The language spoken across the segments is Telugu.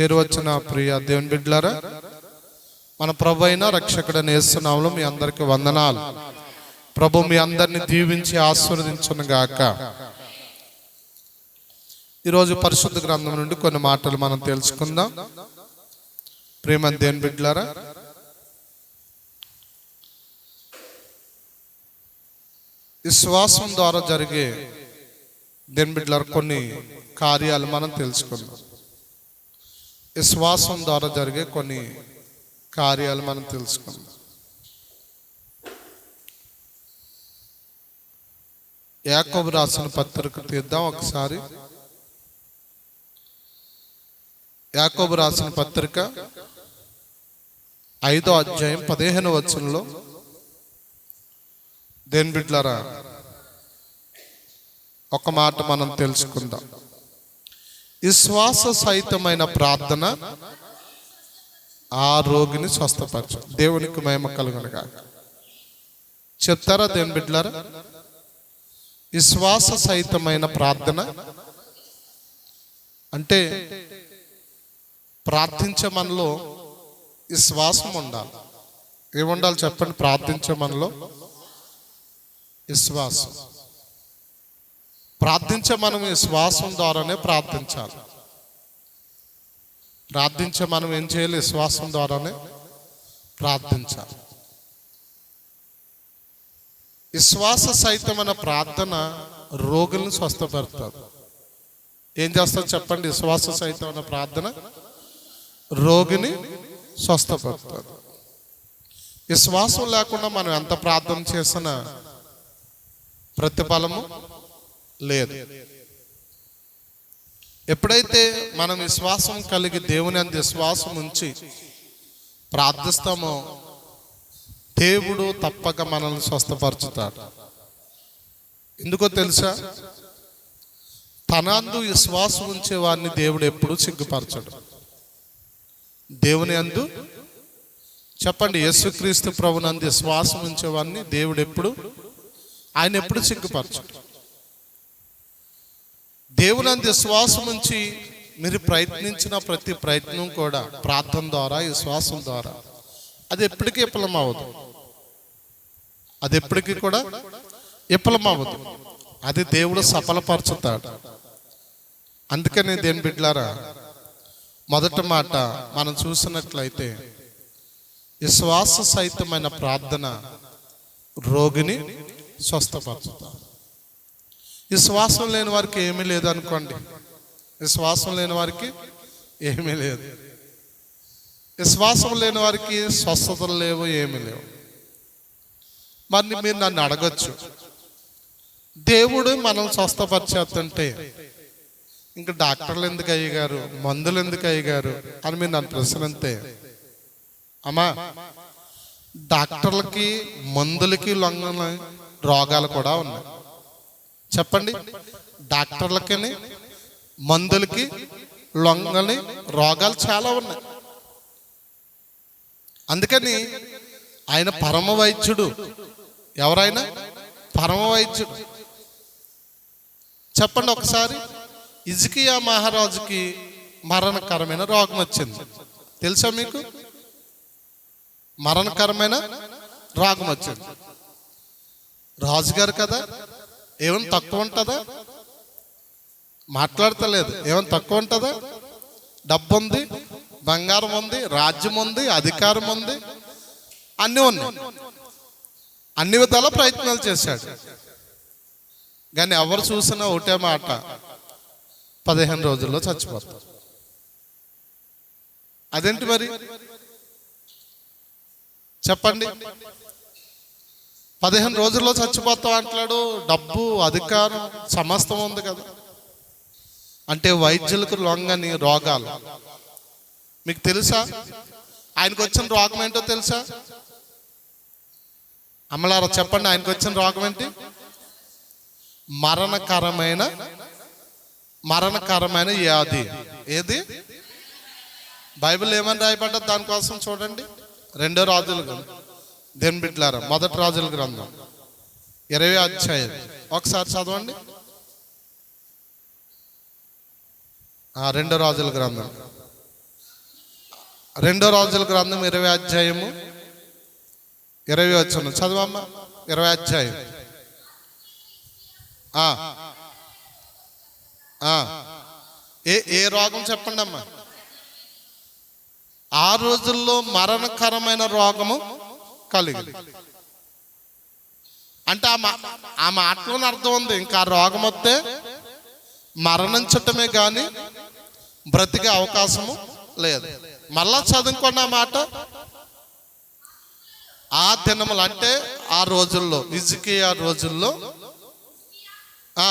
చేరువచ్చిన ప్రియ దేవుని బిడ్డలారా మన ప్రభు అయిన రక్షకుడని వేస్తున్నాములో మీ అందరికి వందనాలు. ప్రభు మీ అందరిని దీవించి ఆశీర్వదించును గాక. ఈరోజు పరిశుద్ధ గ్రంథం నుండి కొన్ని మాటలు మనం తెలుసుకుందాం. ప్రేమ దేవుని బిడ్డలారా విశ్వాసం ద్వారా జరిగే దేని బిడ్డలారా కొన్ని కార్యాలు మనం తెలుసుకుందాం. విశ్వాసం ద్వారా జరిగే కొన్ని కార్యాలు మనం తెలుసుకుందాం. యాకోబు రాసిన పత్రిక తీద్దాం ఒకసారి. యాకోబు రాసిన పత్రిక ఐదో అధ్యాయం పదిహేను వచనంలో దేని బిడ్లరా ఒక మాట మనం తెలుసుకుందాం. విశ్వాస సహితమైన ప్రార్థన ఆ రోగిని స్వస్థపరచు. దేవునికి మహిమ కలుగునగా చెప్తారా దేని బిడ్డలారా? విశ్వాస సహితమైన ప్రార్థన అంటే ప్రార్థించే మనలో విశ్వాసం ఉండాలి. ఏముండాలి చెప్పండి? ప్రార్థించే మనలో విశ్వాసం. ప్రార్థించే మనం శ్వాసం ద్వారానే ప్రార్థించాలి. ప్రార్థించే మనం ఏం చేయాలి? శ్వాసం ద్వారానే ప్రార్థించాలి. విశ్వాస సహితమైన ప్రార్థన రోగులను స్వస్థపెడతారు ఏం చేస్తారు చెప్పండి? విశ్వాస సహితమైన ప్రార్థన రోగిని స్వస్థపడుతుంది విశ్వాసం లేకుండా మనం ఎంత ప్రార్థన చేసినా ప్రతిఫలము లేదు. ఎప్పుడైతే మనం విశ్వాసం కలిగి దేవుని అంత విశ్వాసం ఉంచి ప్రార్థిస్తామో దేవుడు తప్పక మనల్ని స్వస్థపరచుతాడు. ఎందుకో తెలుసా? తనందు విశ్వాసం ఉంచే వారిని దేవుడు ఎప్పుడు సిగ్గుపరచడు. దేవుని అందు? చెప్పండి యేసుక్రీస్తు ప్రభునందు విశ్వాసం ఉంచేవాడిని దేవుడు ఎప్పుడు? ఆయన ఎప్పుడు సిగ్గుపరచడు? దేవునందు విశ్వాసం ఉంచి మీరు ప్రయత్నించిన ప్రతి ప్రయత్నం కూడా ప్రార్థన ద్వారా విశ్వాసం ద్వారా. అది ఎప్పటికీ విఫలం అవ్వదు అది ఎప్పటికీ కూడా విఫలం అవ్వదు అది దేవుడు సఫలపరచుతాడు. అందుకని దేని బిడ్లారా మొదటి మాట మనం చూసినట్లయితే విశ్వాస సహితమైన ప్రార్థన రోగిని స్వస్థపరుచుతాడు. విశ్వాసం లేని వారికి ఏమీ లేదు అనుకోండి. విశ్వాసం లేని వారికి ఏమీ లేదు. విశ్వాసం లేని వారికి స్వస్థతలు లేవు ఏమీ లేవు. మరి మీరు నన్ను అడగచ్చు. దేవుడు మనం స్వస్థపరిచేస్తుంటే ఇంకా డాక్టర్లు ఎందుకు అయ్యగారు? మందులు ఎందుకు అయ్యగారు? అని మీరు నన్ను ప్రశ్నంతే అమ్మా డాక్టర్లకి మందులకి లొంగన రోగాలు కూడా ఉన్నాయి. చెప్పండి? డాక్టర్లకి మందులకి లొంగని రోగాలు చాలా ఉన్నాయి. అందుకని ఆయన పరమ వైద్యుడు ఎవరైనా పరమ వైద్యుడు చెప్పండి ఒకసారి. ఇజికియా మహారాజుకి మరణకరమైన రోగం వచ్చింది. తెలుసా మీకు? మరణకరమైన రోగం వచ్చింది. రాజుగారు కదా ఏమైనా తక్కువ ఉంటుందా? మాట్లాడతలేదు. ఏమైనా తక్కువ ఉంటుందా? డబ్బు ఉంది బంగారం ఉంది రాజ్యం ఉంది అధికారం ఉంది అన్నీ ఉన్నాయి. అన్ని విధాల ప్రయత్నాలు చేశాడు. కానీ ఎవరు చూసినా ఒకటే మాట పదిహేను రోజుల్లో చచ్చిపోతారు. అదేంటి మరి? చెప్పండి. పదిహేను రోజుల్లో చచ్చిపోతాం అంటాడు డబ్బు అధికారం సమస్తం ఉంది కదా. అంటే వైద్యులకు లొంగని రోగాలు. మీకు తెలుసా? ఆయనకు వచ్చిన రోగం ఏంటో తెలుసా? అమలారా చెప్పండి ఆయనకు వచ్చిన రోగం ఏంటి? మరణకరమైన మరణకరమైన వ్యాధి. ఏది? బైబిల్ ఏమని రాయబడ్డది దానికోసం చూడండి. రెండో రాజులు కదా. దేని బిడ్లారా మొదటి రాజుల గ్రంథం ఇరవై అధ్యాయం. ఒకసారి చదవండి. రెండో రాజుల గ్రంథం. రెండో రాజుల గ్రంథం ఇరవై అధ్యాయము ఇరవై వచ్చిన చదవమ్మా ఇరవై అధ్యాయం. ఏ ఏ రోగం చెప్పండి అమ్మా ఆ రోజుల్లో మరణకరమైన రోగము కలిగి. అంటే ఆ మా ఆ మాటలోని అర్థం ఉంది. ఇంకా ఆ రోగం వస్తే మరణించటమే కానీ బ్రతికే అవకాశము లేదు. మళ్ళా చదువుకున్న మాట ఆ దినములు అంటే ఆ రోజుల్లో ఇజికియా రోజుల్లో ఆ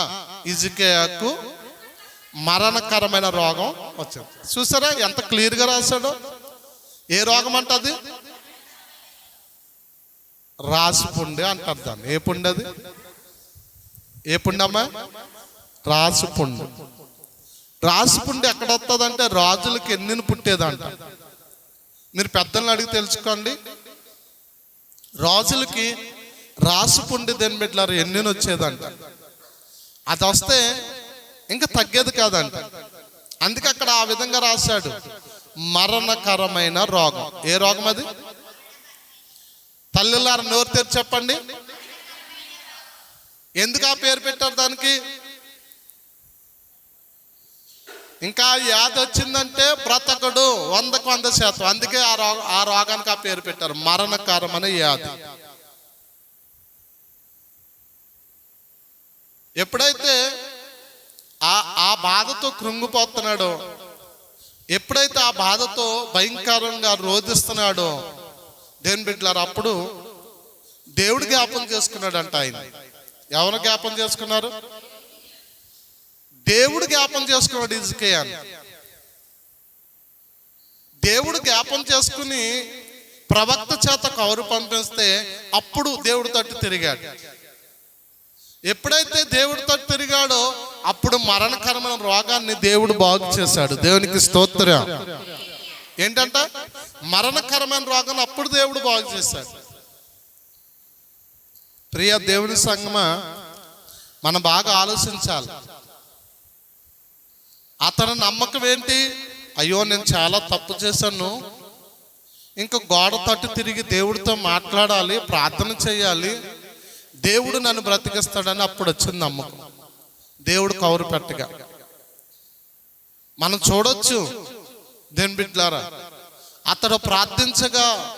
మరణకరమైన రోగం వచ్చింది. చూసారా ఎంత క్లియర్గా రాశాడో? ఏ రోగం అంటది రాసి పుండు అంటారు దాన్ని. ఏ పుండు అది? ఏ పుండి అమ్మా రాసి పుండు. రాసి పుండు ఎక్కడ వస్తుంది అంటే రాజులకి ఎన్నిని పుట్టేదంట. మీరు పెద్దలను అడిగి తెలుసుకోండి. రాజులకి రాసి పుండి దేని పెట్టారు ఎన్నిని వచ్చేదంట. అది వస్తే ఇంకా తగ్గేది కాదంట. అందుకే అక్కడ ఆ విధంగా రాశాడు. మరణకరమైన రోగం. ఏ రోగం అది? తల్లిలారు నోరు తెరిచి చెప్పండి. ఎందుకు ఆ పేరు పెట్టారు దానికి? ఇంకా యాద వచ్చిందంటే బ్రతకడు వందకు వంద శాతం. అందుకే ఆ రోగ ఆ రోగానికి ఆ పేరు పెట్టారు. మరణకరమైన వ్యాధి ఎప్పుడైతే ఆ ఆ బాధతో కృంగిపోతున్నాడో ఎప్పుడైతే ఆ బాధతో భయంకరంగా రోధిస్తున్నాడో దేని బిడ్డలారు అప్పుడు దేవుడు జ్ఞాపం చేసుకున్నాడంట ఆయన. ఎవరు జ్ఞాపం చేసుకున్నారు? దేవుడు జ్ఞాపం చేసుకున్నాడు ఇజ్కేయాన్ని దేవుడు జ్ఞాపం చేసుకుని ప్రవక్త చేత కౌరు పంపిస్తే అప్పుడు దేవుడి తట్టు తిరిగాడు. ఎప్పుడైతే దేవుడి తట్టు తిరిగాడో అప్పుడు మరణకరమైన రోగాన్ని దేవుడు బాగు చేశాడు. దేవునికి స్తోత్రం. ఏంటంట? మరణకరమైన రోగాన్ని అప్పుడు దేవుడు బాగు చేశాడు. ప్రియ దేవుని సంగమ మనం బాగా ఆలోచించాలి. అతని నమ్మకం ఏంటి? అయ్యో నేను చాలా తప్పు చేశాను. ఇంకా గోడ తట్టు తిరిగి దేవుడితో మాట్లాడాలి ప్రార్థన చేయాలి. దేవుడు నన్ను బ్రతికిస్తాడని అప్పుడు వచ్చింది నమ్మకం. దేవుడు కౌరు పెట్టగా. మనం చూడొచ్చు దేని బిడ్లారా అతడు ప్రార్థించగా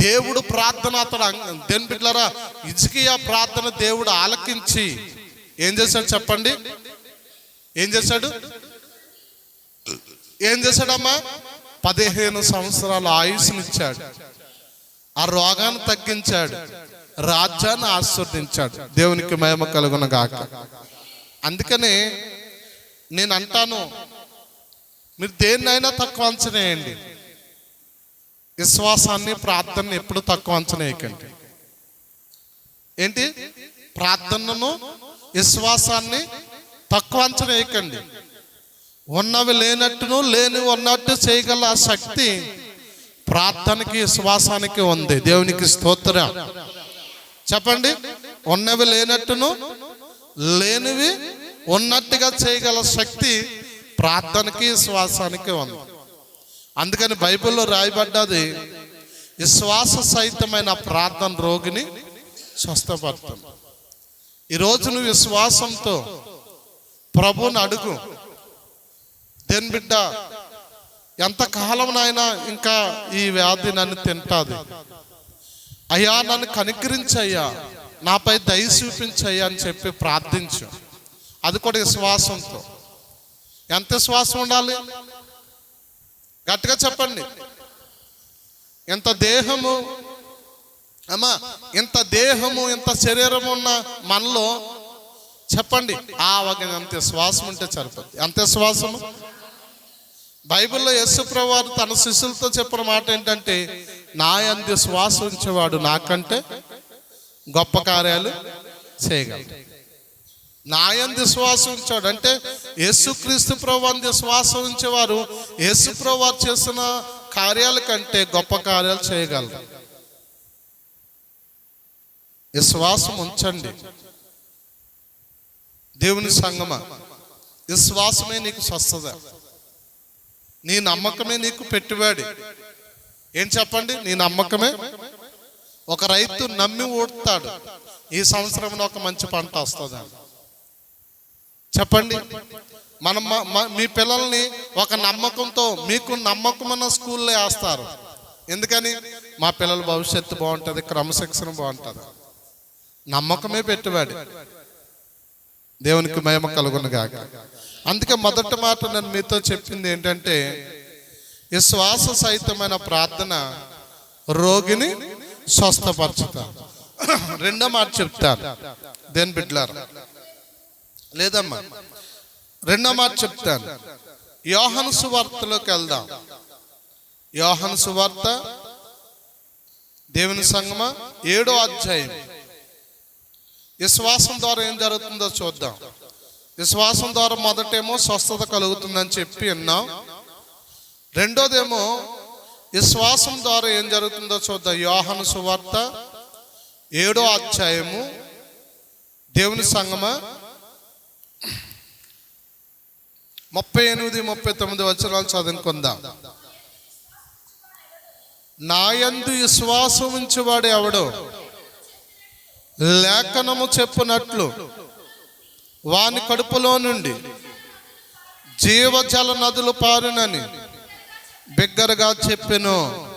దేవుడు ప్రార్థన అతడు దేని బిడ్లారా ఇజకియా ప్రార్థన దేవుడు ఆలకించి ఏం చేశాడు చెప్పండి? ఏం చేశాడు? ఏం చేశాడమ్మా? పదిహేను సంవత్సరాల ఆయుష్నిచ్చాడు. ఆ రోగాన్ని తగ్గించాడు. రాజ్యాన్ని ఆస్వాదించాడు దేవునికి మహిమ కలుగునగాక. అందుకనే నేను అంటాను మీరు దేన్నైనా తక్కువ అంచనేయండి విశ్వాసాన్ని ప్రార్థనని ఎప్పుడు తక్కువ అంచనేయకండి ఏంటి? ప్రార్థనను విశ్వాసాన్ని తక్కువ అంచనేయకండి ఉన్నవి లేనట్టును లేనివి ఉన్నట్టు చేయగల శక్తి ప్రార్థనకి విశ్వాసానికి ఉంది. దేవునికి స్తోత్రం. చెప్పండి. ఉన్నవి లేనట్టును లేనివి ఉన్నట్టుగా చేయగల శక్తి ప్రార్థనకి విశ్వాసానికి ఉంది. అందుకని బైబిల్లో రాయబడ్డది విశ్వాస సహితమైన ప్రార్థన రోగిని స్వస్థపడుతుంది ఈరోజు నువ్వు విశ్వాసంతో ప్రభుని అడుగు. దేని బిడ్డ ఎంతకాలం నాయనా ఇంకా ఈ వ్యాధి నన్ను తింటాది? అయ్యా నన్ను కనికరించయ్యా నాపై దయ చూపించయ్యా అని చెప్పి ప్రార్థించు. అది కూడా విశ్వాసంతో ఎంత శ్వాస ఉండాలి? గట్టిగా చెప్పండి. ఎంత దేహము? అమ్మా ఇంత దేహము ఇంత శరీరం ఉన్న మనలో చెప్పండి. ఆ ఒక అంత శ్వాసం ఉంటే సరిపోద్ది. అంత శ్వాసము? బైబిల్లో యేసుప్రభు వారు తన శిష్యులతో చెప్పిన మాట ఏంటంటే నా అంత్య శ్వాస ఉంచేవాడు నాకంటే గొప్ప కార్యాలు చేయగలడు. నా శ్వాస ఉంచాడు. అంటే యేసుక్రీస్తు ప్రభుంది శ్వాస ఉంచేవారు. యేసు ప్రభు చేసిన కార్యాల కంటే గొప్ప కార్యాలు చేయగలరు. విశ్వాసం ఉంచండి. దేవుని సంగమ విశ్వాసమే నీకు స్వస్థత. నీ నమ్మకమే నీకు పెట్టుబడి. ఏం చెప్పండి? నీ నమ్మకమే? ఒక రైతు నమ్మి ఓడతాడు ఈ సంవత్సరం ఒక మంచి పంట వస్తుందని చెప్పండి. మనం మీ పిల్లల్ని ఒక నమ్మకంతో మీకు నమ్మకమైన స్కూల్లో వేస్తారు. ఎందుకని? మా పిల్లల భవిష్యత్తు బాగుంటుంది క్రమశిక్షణ బాగుంటుంది. నమ్మకమే పెట్టుబడి. దేవునికి మహిమ కలుగునుగాక అందుకే మొదటి మాట నేను మీతో చెప్పింది ఏంటంటే ఈ శ్వాస సహితమైన ప్రార్థన రోగిని స్వస్థపరచుతారు. రెండో మాట చెప్తారు దేని బిడ్లారు లేదమ్మా. రెండో మాట చెప్తాను. యోహను సువార్తలోకి వెళ్దాం. యోహను సువార్త దేవుని సంగమ? ఏడో అధ్యాయం. విశ్వాసం ద్వారా ఏం జరుగుతుందో చూద్దాం. విశ్వాసం ద్వారా మొదటేమో స్వస్థత కలుగుతుందని చెప్పి విన్నాం. రెండోదేమో విశ్వాసం ద్వారా ఏం జరుగుతుందో చూద్దాం. యోహను సువార్త ఏడో అధ్యాయము. దేవుని సంగమ? ముప్పై ఎనిమిది ముప్పై తొమ్మిది వచనాలు చదువుకుందాం. నాయందు విశ్వాసం ఉంచేవాడు ఎవడు? లేఖనము చెప్పునట్లు వాని కడుపులో నుండి జీవజల నదులు పారునని బిగ్గరగా చెప్పెను.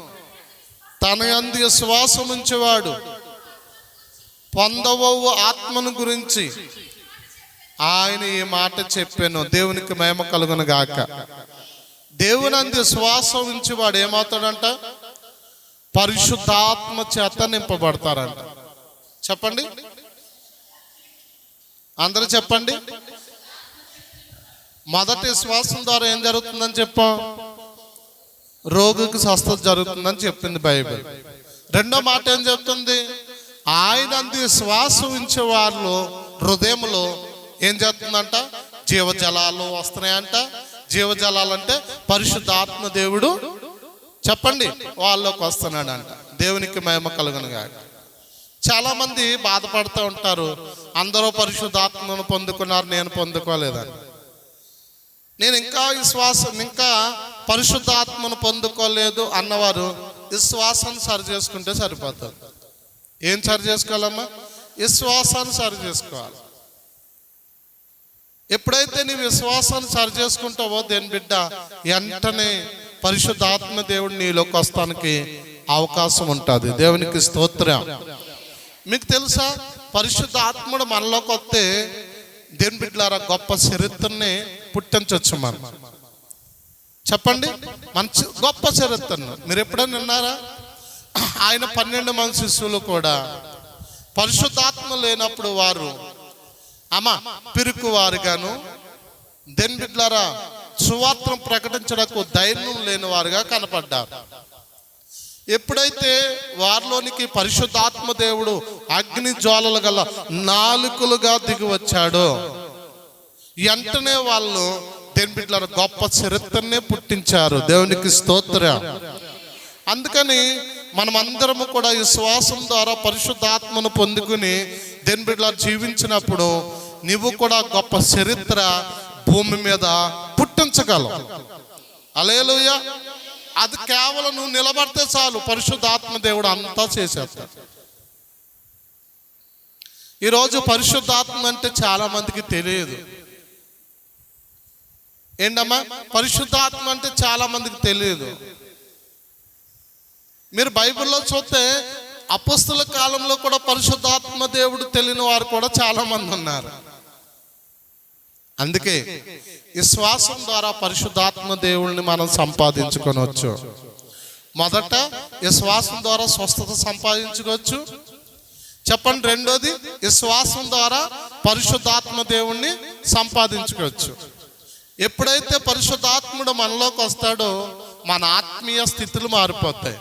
తన యందు విశ్వాసం ఉంచేవాడు పొందవవు ఆత్మను గురించి ఆయన ఈ మాట చెప్పాను. దేవునికి మేమ కలుగును గాక. దేవునందు శ్వాస శ్వాసం ఉంచి వాడు ఏమవుతాడంట? పరిశుద్ధాత్మ చేత నింపబడతారంట. చెప్పండి. అందరూ చెప్పండి. మొదటి శ్వాసం ద్వారా ఏం జరుగుతుందని చెప్పాం? రోగికి స్వస్థత జరుగుతుందని చెప్పింది బైబిల్. రెండో మాట ఏం చెప్తుంది? ఆయన అంది శ్వాసం ఉంచే వారిలో హృదయంలో ఏం చేస్తుందంట? జీవజలాలు వస్తున్నాయంట. జీవజలాలు అంటే పరిశుద్ధాత్మ దేవుడు చెప్పండి వాళ్ళలోకి వస్తున్నాడంట. దేవునికి మహిమ కలుగనుగా చాలామంది చాలా మంది బాధపడుతూ ఉంటారు. అందరూ పరిశుద్ధాత్మను పొందుకున్నారు నేను పొందుకోలేదని. నేను ఇంకా విశ్వాసం ఇంకా పరిశుద్ధాత్మను పొందుకోలేదు అన్నవారు విశ్వాసాన్ని సరి చేసుకుంటే సరిపోతుంది. ఏం సరి చేసుకోవాలమ్మా? విశ్వాసాన్ని సరి చేసుకోవాలి. ఎప్పుడైతే నీ విశ్వాసాన్ని సరి చేసుకుంటావో దేని బిడ్డ వెంటనే పరిశుద్ధాత్మ దేవుడు నీలోకి వస్తానికి అవకాశం ఉంటుంది. దేవునికి స్తోత్రం. మీకు తెలుసా? పరిశుద్ధ ఆత్ముడు మనలోకి వస్తే దేని బిడ్డలారా? గొప్ప చరిత్రని పుట్టించవచ్చు మనం. చెప్పండి. మంచి గొప్ప చరిత్రను. మీరు ఎప్పుడైనా విన్నారా? ఆయన పన్నెండు మంది శిష్యులు కూడా పరిశుద్ధాత్మ లేనప్పుడు వారు అమ్మ పిరుకు వారుగాను దెన్ బిడ్లారా సువార్తను ప్రకటించడానికి ధైర్యం లేని వారుగా కనపడ్డారు. ఎప్పుడైతే వారిలోనికి పరిశుద్ధాత్మ దేవుడు అగ్ని జ్వాలలు గల నాలుకలుగా దిగి వచ్చాడో వెంటనే వాళ్ళు దేని గొప్ప చరిత్రనే పుట్టించారు. దేవునికి స్తోత్ర. అందుకని మనమందరము కూడా ఈ శ్వాసం ద్వారా పరిశుద్ధాత్మను పొందుకుని దేని బిడ్డల జీవించినప్పుడు నువ్వు కూడా గొప్ప చరిత్ర భూమి మీద పుట్టించగలవు. అలేలుయ అది కేవలం నువ్వు నిలబడితే చాలు పరిశుద్ధాత్మ దేవుడు అంతా చేసేస్తాడు. ఈరోజు పరిశుద్ధాత్మ అంటే చాలా మందికి తెలియదు. ఏంటమ్మా? పరిశుద్ధాత్మ అంటే చాలా మందికి తెలియదు. మీరు బైబిల్లో చూస్తే అపస్తుల కాలంలో కూడా పరిశుద్ధాత్మ దేవుడు తెలియని వారు కూడా చాలా మంది ఉన్నారు. అందుకే విశ్వాసం ద్వారా పరిశుద్ధాత్మ దేవుడిని మనం సంపాదించుకొనవచ్చు మొదట విశ్వాసం ద్వారా స్వస్థత సంపాదించుకోవచ్చు చెప్పండి రెండోది విశ్వాసం ద్వారా పరిశుద్ధాత్మ దేవుణ్ణి సంపాదించుకోవచ్చు ఎప్పుడైతే పరిశుద్ధాత్ముడు మనలోకి వస్తాడో మన ఆత్మీయ స్థితులు మారిపోతాయి.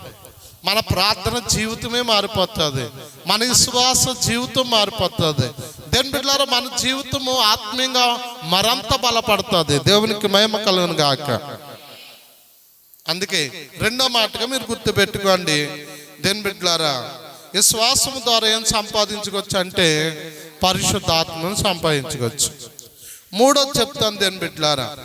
మన ప్రార్థన జీవితమే మారిపోతుంది. మన విశ్వాస జీవితం మారిపోతుంది. దేని బిడ్డలారా మన జీవితము ఆత్మీయంగా మరంత బలపడుతుంది. దేవునికి మహిమ కలుగును గాక. అందుకే రెండో మాటగా మీరు గుర్తుపెట్టుకోండి. దేని బిడ్డలారా విశ్వాసం ద్వారా ఏం సంపాదించుకోవచ్చు అంటే పరిశుద్ధాత్మను సంపాదించుకోవచ్చు. మూడోది చెప్తాను దేని బిడ్డలారా